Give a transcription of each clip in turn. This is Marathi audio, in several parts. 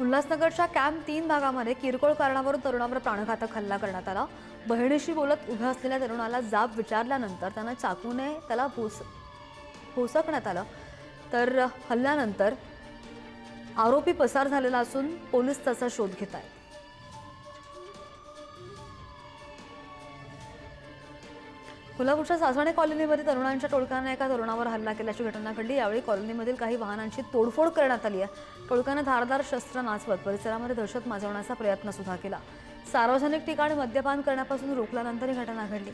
उल्हासनगरच्या कॅम्प तीन भागामध्ये किरकोळ कारणावरून तरुणावर प्राणघातक हल्ला करण्यात आला. बहिणीशी बोलत उभ्या असलेल्या तरुणाला जाब विचारल्यानंतर त्यानं चाकूने त्याला भोस भोसकण्यात आलं. तर हल्ल्यानंतर आरोपी पसार झालेला असून पोलीस त्याचा शोध घेत आहेत कोल्हापूरच्या सासणे कॉलनीमध्ये तरुणांच्या टोळक्यानं एका तरुणावर हल्ला केल्याची घटना घडली. यावेळी कॉलनीमधील काही वाहनांची तोडफोड करण्यात आली आहे. टोळक्यानं धारदार शस्त्र नाचवत परिसरामध्ये दहशत माजवण्याचा प्रयत्न सुद्धा केला. सार्वजनिक ठिकाणी मद्यपान करण्यापासून रोखल्यानंतर ही घटना घडली.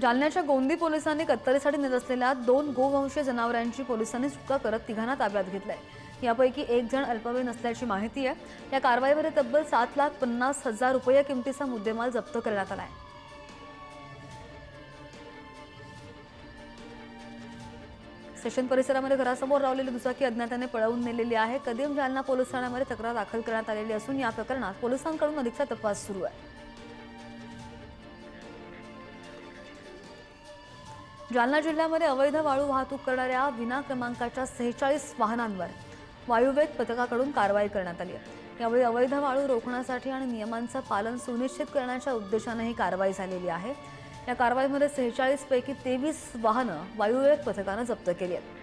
जालन्याच्या गोंदी पोलिसांनी कत्तलीसाठी नेत असलेल्या दोन गोवंशीय जनावरांची पोलिसांनी सुटका करत तिघांना ताब्यात घेतलंय. यापैकी एक जण अल्पवयीन असल्याची माहिती आहे. या कारवाईमध्ये तब्बल सात लाख पन्नास हजार रुपये किमतीचा मुद्देमाल जप्त करण्यात आला आहे. स्टेशन परिसरामध्ये घरासमोर लावलेली दुचाकी अज्ञाताने पळवून नेलेली आहे. कदीम जालना पोलीस ठाण्यामध्ये तक्रार दाखल करण्यात आलेली असून या प्रकरणात पोलिसांकडून अधिकचा तपास सुरू आहे. जालना जिल्ह्यामध्ये अवैध वाळू वाहतूक करणाऱ्या विना क्रमांकाच्या सेहेचाळीस वाहनांवर वायुवेग पथकाकडून कारवाई करण्यात आली आहे. यावेळी अवैध वाळू रोखण्यासाठी आणि नियमांचं पालन सुनिश्चित करण्याच्या उद्देशानं ही कारवाई झालेली आहे. या कारवाईमध्ये सेहेचाळीस पैकी तेवीस वाहनं वायुवेग पथकानं जप्त केली आहेत.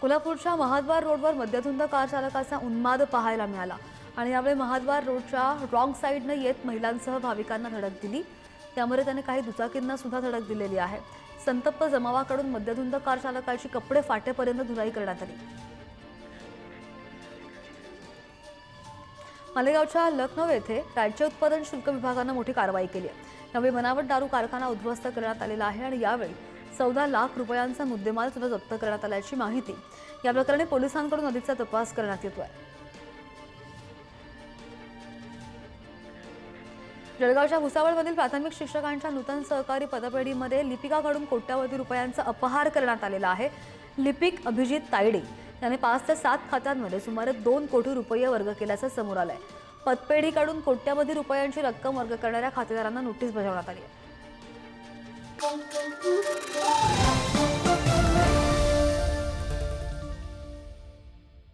कोल्हापूरच्या महाद्वार रोडवर मध्यधुंद कार चालकाचा उन्माद पाहायला मिळाला आणि यावेळी महाद्वार रोडच्या रॉंग साईडनं येत महिलांसह भाविकांना धडक दिली. त्यामुळे त्याने काही दुचाकींना सुद्धा धडक दिलेली आहे. संतप्त जमावाकडून मध्यधुंद कार चालकाची कपडे फाटेपर्यंत धुलाई करण्यात आली. मालेगावच्या लखनौ येथे राज्य उत्पादन शुल्क विभागानं मोठी कारवाई केली आहे. यावेळी बनावट दारू कारखाना उद्ध्वस्त करण्यात आलेला आहे आणि यावेळी चौदा लाख रुपयांचा मुद्देमाल सुद्धा जप्त करण्यात आल्याची माहिती या प्रकरणी पोलिसांकडून अधिकचा तपास करण्यात येतोय. जळगावच्या भुसावळमधील प्राथमिक शिक्षकांच्या नूतन सहकारी पदपेढीमध्ये लिपिकाकडून कोट्यावधी रुपयांचा अपहार करण्यात आलेला आहे. लिपिक अभिजित तायडे याने पाच ते सात खात्यांमध्ये सुमारे दोन कोटी रुपये वर्ग केल्याचं समोर आलं आहे पतपेढीकडून कोट्यावधी रुपयांची रक्कम वर्ग करणाऱ्या खातेदारांना नोटीस बजावण्यात आली आहे.